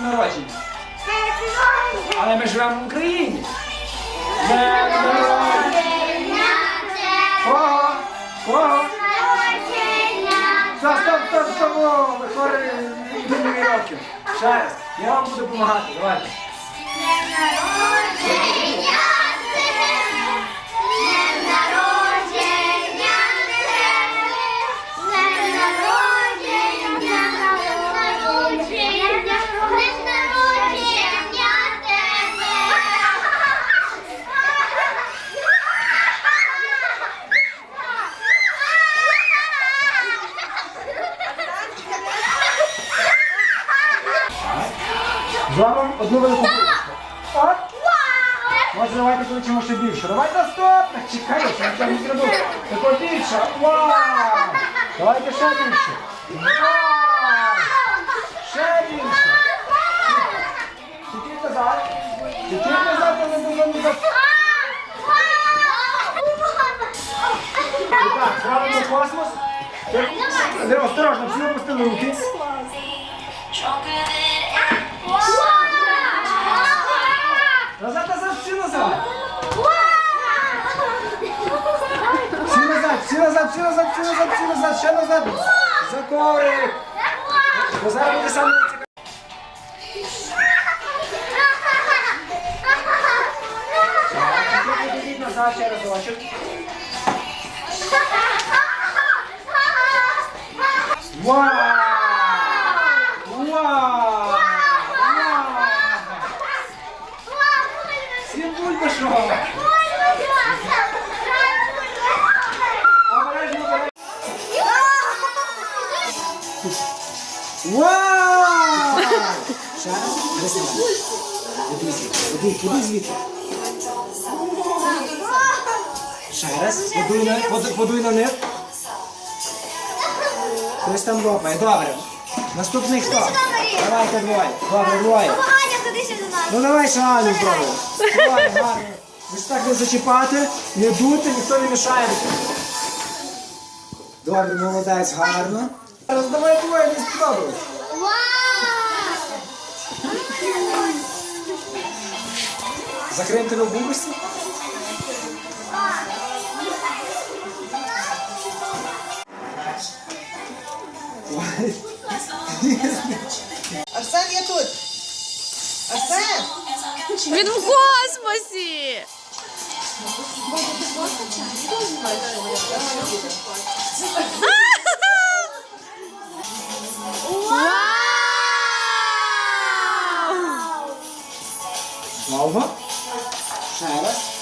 народження. Але ми живемо в Україні. Днем народження. Кого? Кого? Стоп, стоп, стоп, стоп, ви хворі років. Ще раз, я вам буду допомагати, давайте. Зробимо одну велику. От. Може, давайте кличемо ще більше. Давайте стоп! Так чекай, що нічого не зробив. Тако більше. Вау! Давайте ще більше. Вау! Ще більше. Чекіть назад. Чекіть назад, назад, назад, назад. І так, зробимо космос. Осторожно, всі опустили руки. Назад, всі назад. Всі назад, всі назад, всі назад, всі назад, ще назад. За коврик. Бо зараз буде саме цікаве. Ідіть назад, ще разочок. Вау! Вау! Вау! Всім бульбашо! Обережно, обережно. Вау! Ще раз. Подуй на, поду- подуй на них. Хтось там лопає. Добре. Наступний хто? Давайте двоє. Добре, двоє. Ну давай ще Аню спробуємо. Давай, гарно. Ви ж так не зачіпати, не дути, ніхто не мішає. Добре, молодець, гарно. Зараз давай двоє, не сподобалось. Закриємо тебе в бубочці? Арсен є тут. Арсен! Він в космосі. Вау! Довго. Ще раз.